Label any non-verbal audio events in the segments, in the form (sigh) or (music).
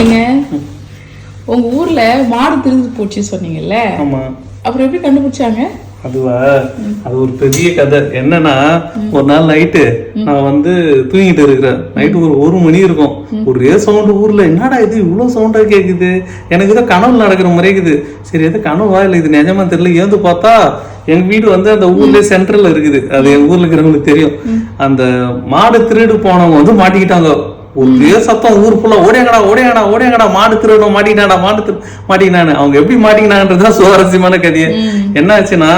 ஏங்க? உங்க ஊர்ல மாடு திருந்து போச்சு சொன்னீங்கல்ல? ஆமா. அப்புறம் எப்படி கண்டுபிடிச்சாங்க? அதுவா? அது ஒரு பெரிய கதை. என்னன்னா ஒரு நாள் நைட்டு நான் வந்து தூங்கிட்டு இருக்கிறேன். நைட்டு ஒரு ஒரு மணி இருக்கும். ஒரே சவுண்டு ஊர்ல. என்னடா இது? இவ்வளவு சவுண்டா கேக்குது. எனக்கு ஏதோ கனவு நடக்கிற மாதிரி இருக்குது. சரி எது கனவா? இல்ல இது நிஜமா தெரியல. ஏந்து பார்த்தா எங்க வீடு வந்து அந்த ஊர்ல சென்ட்ரல்ல இருக்குது. அது எங்க ஊர்ல இருக்கிறவங்களுக்கு தெரியும். அந்த மாடு திருடு போனவங்க வந்து மாட்டிக்கிட்டாங்க. ஒரே சத்தம் ஊர் ஃபுல்லா ஓடியாங்கடா ஓடியாங்கடா ஓடியாங்கடா மாடு திருடணும் மாட்டிக்கினாடா மாடு திரு மாட்டிக்கினானு அவங்க எப்படி மாட்டிக்கினான்றதுதான் (laughs) சுவாரஸ்யமான கதையே. என்ன ஆச்சுன்னா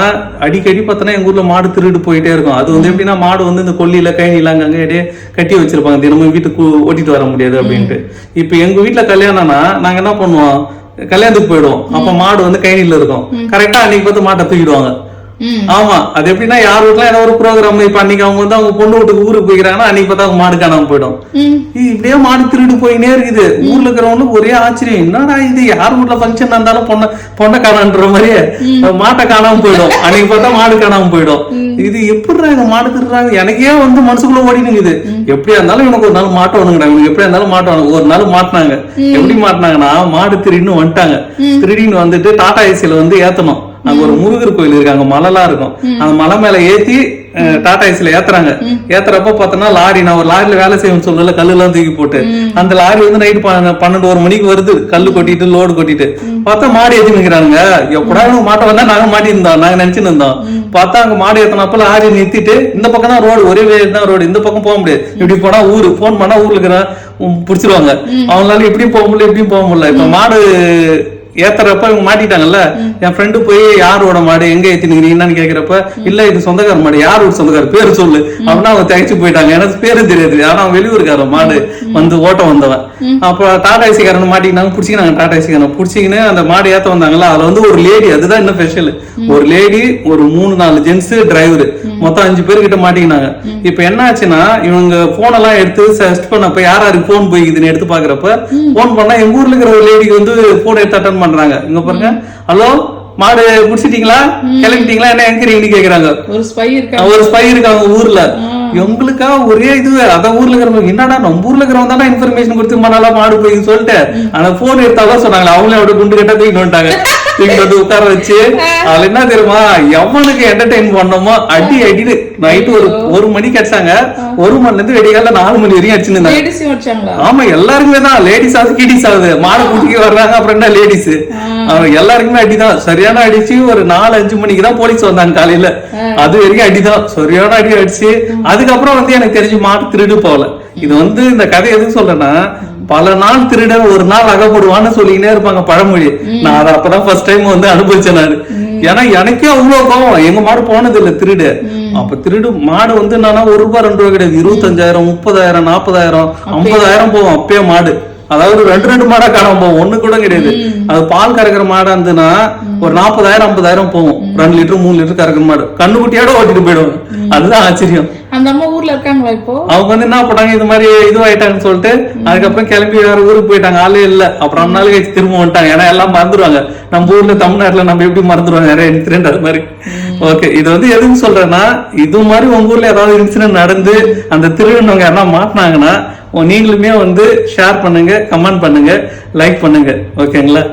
அடிக்கடி பார்த்தோன்னா எங்க ஊர்ல மாடு திருடு போயிட்டே இருக்கும். அது வந்து எப்படின்னா மாடு வந்து இந்த கொல்லியில கைனில அங்கங்க இடையே கட்டி வச்சிருப்பாங்க. தினமும் வீட்டுக்கு ஓட்டிட்டு வர முடியாது அப்படின்ட்டு. இப்ப எங்க வீட்டுல கல்யாணம்னா நாங்க என்ன பண்ணுவோம்? கல்யாணத்துக்கு போயிடுவோம். அப்ப மாடு வந்து கைனில இருக்கும். கரெக்டா அன்னைக்கு பார்த்து மாட்டை தூக்கிடுவாங்க. ஆமா அது எப்படின்னா யார் வீட்டுல ஏதோ ஒரு ப்ரோக்ராம் இப்ப அன்னைக்கு அவங்க வந்து அவங்க பொண்ணு வீட்டுக்கு ஊருக்கு போய்க்கிறாங்கன்னா அன்னைக்கு பார்த்தா அவங்க மாடு காணாம போயிடும். இப்படியே மாடு திருடு போயினே இருக்குது. ஊர்ல இருக்கிறவங்களுக்கு ஒரே ஆச்சரியம் என்னடா இது யார் வீட்டுல ஃபங்க்ஷன் இருந்தாலும் பொண்ணை பொண்ணை காணான்ற மாதிரியே மாட்டை காணாம போயிடும். (laughs) அன்னைக்கு பார்த்தா மாடு காணாம போயிடும். இது எப்படிடா இந்த மாடு திருடுறாங்க? எனக்கே வந்து மனசுக்குள்ள ஓடினுங்குது எப்படியா இருந்தாலும் இவனுக்கு ஒரு நாள் மாட்ட வேணுங்கடா இவனுக்கு எப்படியா இருந்தாலும் மாட்ட வேணும் ஒரு நாள் மாட்டினாங்க. எப்படி மாட்டினாங்கன்னா மாடு திருடின்னு வந்துட்டாங்க. திருடின்னு வந்துட்டு டாடா ஏசியில வந்து ஏத்தணும். அங்க ஒரு முருகர் கோயில் இருக்கு அங்க மலைலாம் இருக்கும். அந்த மலை மேல ஏத்தி டாடா ஏசில ஏத்துறாங்க. ஏத்துறப்ப பார்த்தோன்னா லாரி நான் ஒரு லாரில வேலை செய்யணும்னு சொல்லல கல்லு எல்லாம் தூக்கி போட்டு. அந்த லாரி வந்து நைட்டு பன்னெண்டு ஒரு மணிக்கு வருது. கல்லு கொட்டிட்டு லோடு கொட்டிட்டு. பார்த்தா மாடு ஏத்தி நிக்கிறாங்க எப்படா இவங்க மாட்ட வந்தா நாங்க மாட்டி இருந்தோம் நாங்க நினைச்சுன்னு இருந்தோம். பார்த்தா அங்க மாடு ஏத்தனப்ப லாரி நிறுத்திட்டு இந்த பக்கம் தான் ரோடு ஒரே வே தான் ரோடு இந்த பக்கம் போக முடியாது. இப்படி போனா ஊரு. போன் பண்ணா ஊர்ல இருக்கிற பிடிச்சிருவாங்க. அவங்களால இப்படியும் போக முடியல இப்படியும் போக முடியல. இப்ப மாடு ஏத்துறப்ப இவங்க மாட்டிட்டாங்கல்ல? என் ஃப்ரெண்டு போய் யாரோட மாடு? எங்க ஏத்தினுக்கிறீங்கன்னு கேக்குறப்ப இல்ல இது சொந்தக்கார மாடு. யாரோட சொந்தக்கார பேரு சொல்லு. அப்படின்னா அவங்க தகைச்சு போயிட்டாங்க. எனக்கு பேரு தெரியாது. ஆனா அவன் வெளியூருக்காரன் மாடு. வந்து ஓட்ட வந்தவன். அப்ப டாடா ஏசிக்காரன் மாட்டிக்கினாங்க புடிச்சிக்கினாங்க டாடா ஏசிக்காரன் புடிச்சிக்கின்னு அந்த மாடு ஏத்த வந்தாங்கல்ல அதுல வந்து ஒரு லேடி அதுதான் இன்னும் ஸ்பெஷல் ஒரு லேடி ஒரு மூணு நாலு ஜென்ஸ் டிரைவர் மொத்தம் அஞ்சு பேர் கிட்ட மாட்டிக்கினாங்க இப்ப என்ன ஆச்சுன்னா இவங்க போன் எல்லாம் எடுத்து செர்ச் பண்ணப்ப யார் யாருக்கு போன் போய்க்குதுன்னு எடுத்து பாக்குறப்ப போன் பண்ணா எங்க ஊர்ல இருக்கிற ஒரு லேடிக்கு வந்து போன் எடுத்து அட்டன் பண்றாங்க. இங்க பாருங்க. ஹலோ மாடு முடிச்சிட்டீங்களா? கிளம்பிட்டீங்களா? என்ன எங்கிறீங்கன்னு கேக்குறாங்க. ஒரு ஸ்பை இருக்கா ஒரு ஸ்பை இருக்காங்க ஊர்ல. எங்களுக்கா ஒரே இது அத ஊர்ல இருக்கிறவங்க. என்னடா நம்ம ஊர்ல இருக்கிறவங்க தானே இன்ஃபர்மேஷன் கொடுத்து மணாலா மாடு போய் சொல்லிட்டு ஆனா போன் எடுத்தாதான் சொன்னாங்க அவங்களே அப்படியே குண்டு கட்ட தூக்கிட்டு வந்துட்டாங்க. (laughs) தூக்கிட்டு வந்து உட்கார வச்சு அதுல என்ன தெரியுமா எவனுக்கு என்டர்டைன் பண்ணோமோ அடி அடின்னு நைட்டு ஒரு ஒரு மணிக்கு அடிச்சாங்க ஒரு மணில இருந்து வெடிகால நாலு மணி வரையும் அடிச்சுன்னு ஆமா எல்லாருக்குமே தான். லேடிஸ் ஆகுது கிடிஸ் ஆகுது மாடு குட்டிக்கு வர்றாங்க அப்புறம் என்ன லேடிஸ் அவங்க எல்லாருக்குமே அடிதான். சரியான அடிச்சு ஒரு நாலு அஞ்சு மணிக்கு தான் போலீஸ் வந்தாங்க காலையில. அது வரைக்கும் அடிதான். சரியான அடி அடிச்சு அதுக்கப்புறம் வந்து எனக்கு தெரிஞ்சு மாடு திருடு போகல. இது வந்து இந்த கதை எதுக்கு சொல்றேன்னா பல நாள் திருடன் ஒரு நாள் அகப்படுவான்னு சொல்லிக்கினே இருப்பாங்க பழமொழி. நான் அதை அப்பதான் ஃபர்ஸ்ட் டைம் வந்து அனுபவிச்சேன் நானு. ஏன்னா எனக்கே அவ்வளவு கோவம். எங்க மாடு போனது இல்ல திருடு அப்ப திருடு மாடு வந்து என்னன்னா ஒரு ரூபாய் ரெண்டு ரூபாய் கிடையாது. இருபத்தஞ்சாயிரம் முப்பதாயிரம் நாற்பதாயிரம் ஐம்பதாயிரம் போகும் அப்பயே மாடு. அதாவது ரெண்டு ரெண்டு மாடா காணாம போகும். ஒண்ணு கூட கிடையாது. அது பால் கறக்கிற மாடா இருந்துன்னா ஒரு நாற்பதாயிரம் ஐம்பதாயிரம் போகும். ரெண்டு லிட்டர் மூணு லிட்டர் கறக்கிற மாடு. கண்ணுக்குட்டியோட ஓட்டிட்டு போயிடுவாங்க. அதுதான் ஆச்சரியம். அந்த அம்மா ஊர்ல இருக்காங்களா இப்போ? அவங்க வந்து என்ன பண்ணாங்க இது மாதிரி இதுவாயிட்டாங்கன்னு சொல்லிட்டு அதுக்கப்புறம் கிளம்பி வேற ஊருக்கு போயிட்டாங்க. ஆளே இல்ல. அப்புறம் ரொம்ப நாள் கழிச்சு திரும்ப வந்துட்டாங்க. ஏன்னா எல்லாம் மறந்துடுவாங்க நம்ம ஊர்ல தமிழ்நாட்டுல நம்ம எப்படி மறந்துடுவாங்க நிறைய இன்சிடென்ட் அது மாதிரி. ஓகே இது வந்து எதுக்கு சொல்றேன்னா இது மாதிரி உங்க ஊர்ல ஏதாவது இன்சிடென்ட் நடந்து அந்த திருவிழவங்க யாரா மாட்டினாங்கன்னா நீங்களுமே வந்து ஷேர் பண்ணுங்க கமெண்ட் பண்ணுங்க லைக் பண்ணுங்க. ஓகேங்களா